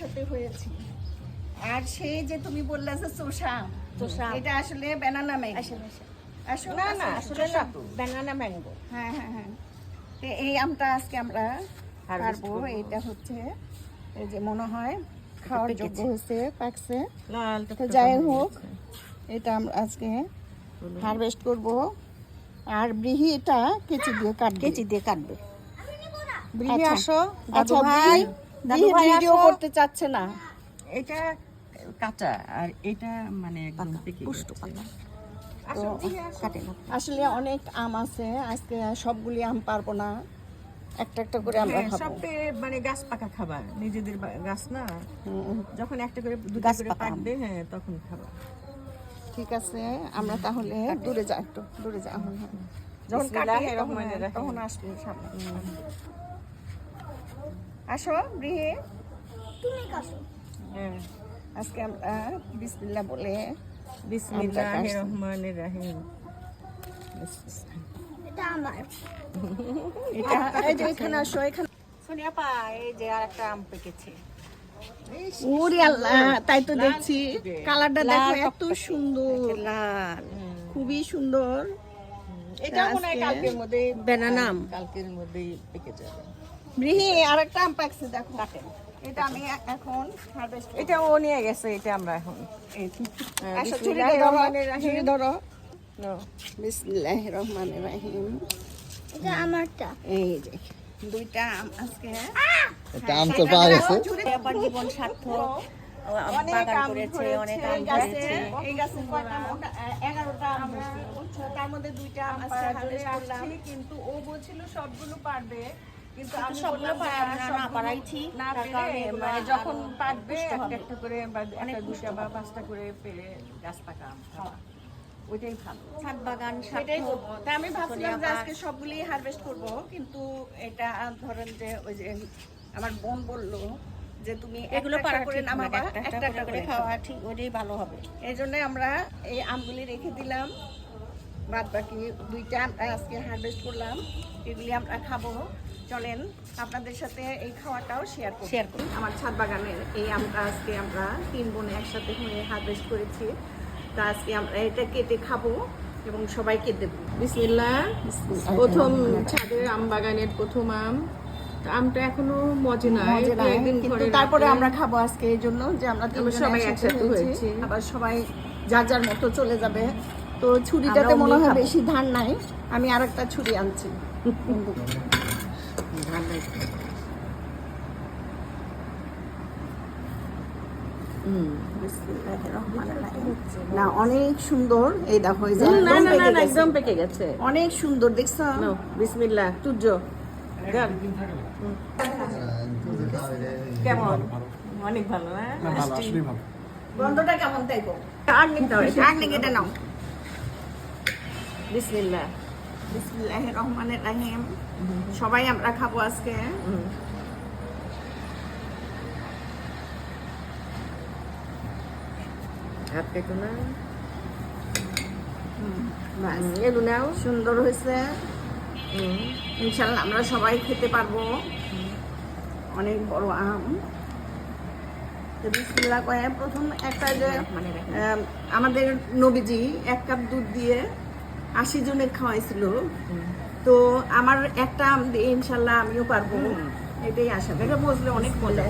একসাথে হয়েছি। আর সেই যে তুমি বললে যে চোষা চোষা। এটা আসলে ব্যানানা ম্যাঙ্গো আসলে না না আসলে না ব্যানানা ম্যাঙ্গো হ্যাঁ হ্যাঁ হ্যাঁ। এই আমটা আজকে আমরা পারব। এটা হচ্ছে এই যে মনে হয় খাওয়ার। যোগ্য হয়েছে পাকছে। লাল তো যাই হোক এটা আমরা আজকে হারভেস্ট করব। আর ব্রিহি এটা কেচি দিয়ে কাটবে। কেচি দিয়ে কাটবে। ব্রিহি আচ্ছা। আসো আচ্ছা ভাই। দাদু ভাই ভিডিও করতে চাচ্ছে না। এটা কাঁচা আর এটা মানে একদম পেকে পুষ্ট তো কাটে না। আসলে অনেক আম আছে আজকে সবগুলি আম পারব না। একটা একটা করে আমরা হ্যাঁ, খাব। সবটা মানে গাছ পাকা খাবার নিজেদের গাছ না। হুম, যখন একটা করে দুটো গাছ করে পাকবে হ্যাঁ তখন খাবার ঠিক আছে আমরা তাহলে দূরে যাই একটু দূরে যাই। যখন কাটি তখন রহমানির রহিম। তখন আসবে সামনে আসো হ্যাঁ আজকে আমরা বিসমিল্লাহ বলে বিসমিল্লাহির। রহমানির রহিম এটা এই যে এখানে আসো এখানে সোনিয়া পা এই যে আর একটা আম পেকেছে। ওরে আল্লাহ তাই তো দেখছি। কালারটা দেখো এত সুন্দর। লাল। খুবই সুন্দর। এটা মনে হয় কালকের মধ্যে ব্যানানা আম। কালকের মধ্যেই পেকে যাবে ব্রিহি আরেকটা আম পাকছে দেখো। এটা আমি এখন হারভেস্ট এটা ও নিয়ে গেছে এটা আমরা এখন। আচ্ছা ছুরি বিসমিল্লাহির ধরো। ছুরি ধরো। No. বিসমিল্লাহির রহমানির রহিম। এটা আমারটা। এই যে দুইটা আম আজকে। একটা আম তো পাওয়া গেছে। ব্যাপার জীবন সার্থক। অনেক আম করেছে অনেক আম গাছে এই গাছে কয়টা আম? ওটা, আহ, এগারোটা আম হয়েছে, তার মধ্যে দুইটা আম আজকে করলাম। কিন্তু ও বলছিল সবগুলো পারবে। কিন্তু আমি সবগুলো না, পারাই ঠিক। না পেরে, মানে যখন পারবে একটা একটা করে বা একটা দুইটা বা পাঁচটা করে পেরে গাছ আম খাওয়া ওইটাই ভালো। ছাদ বাগান সেটাই তা। আমি ভাবছিলাম যে আজকে সবগুলি হারভেস্ট করব কিন্তু এটা ধরেন যে ওই যে আমার বোন বলল যে তুমি এগুলো একটা করে না, নামাবা একটা একটা করে খাওয়া ঠিক ওটাই ভালো হবে। এই জন্য আমরা এই আমগুলি রেখে দিলাম। বাদ বাকি দুইটা আমরা আজকে হারভেস্ট করলাম এগুলি আমরা খাব। চলেন আপনাদের সাথে এই খাওয়াটাও শেয়ার করব। শেয়ার করি আমার ছাদ বাগানের এই আমটা আজকে আমরা তিন বোনে একসাথে হয়ে হারভেস্ট করেছি। তা আজকে আমরা এটা কেটে খাব এবং সবাইকে দেবো। বিসমিল্লাহ। প্রথম ছাদের আম বাগানের প্রথম আম। আমটা এখনও মজে নাই একদিন কিন্তু তারপরে আমরা খাব আজকে এই জন্য যে আমরা সবাই একসাথে হয়েছি। আবার সবাই যার যার মতো চলে যাবে। তো ছুরিটাতে মনে হয় বেশি ধান নাই আমি আরেকটা ছুরি আনছি। না অনেক সুন্দর। এই দেখো এই যে না না না না। একদম পেকে গেছে। অনেক সুন্দর দেখছ? বিসমিল্লাহ তুর্য কেমন? অনেক ভালো হ্যাঁ? গন্ধটা কেমন তাই গো আর নিতে হবে। আর নিকে নাও বিসমিল্লাহ। বিসমিল্লাহির রহমানির রহিম। সবাই আমরা খাব আজকে। হাত কেটো না সুন্দর হয়েছে। ইনশাল্লাহ আমরা সবাই খেতে পারব। অনেক বড় আম। তো বিসমিল্লাহ কয়ে প্রথম একটা যে মানে আমাদের নবীজি এক কাপ দুধ দিয়ে আশি জনের খাওয়াইছিল। তো আমার একটা ইনশাল্লাহ আমিও পারব। এটাই আশা। এটা বুঝলে অনেক মজা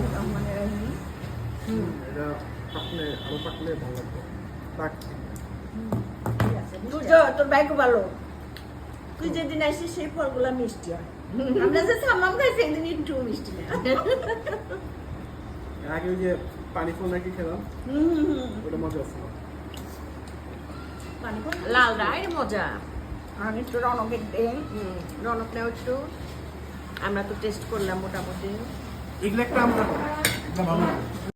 দুর্য তোর বাইকও ভালো। তুই যেদিন আসিস সেই ফলগুলা মিষ্টি হয়। আমরা যে সামাম খাই সেদিন একটু মিষ্টি না আগে ওই যে পানি ফল নাকি খেলাম? হুম, হুম, হুম। ওটা মজা খাও? লাল রায়ের মজা। আমি একটু রনকের দেন রনক নেও একটু। আমরা তো টেস্ট করলাম মোটামুটি। এগুলো একটা আমরা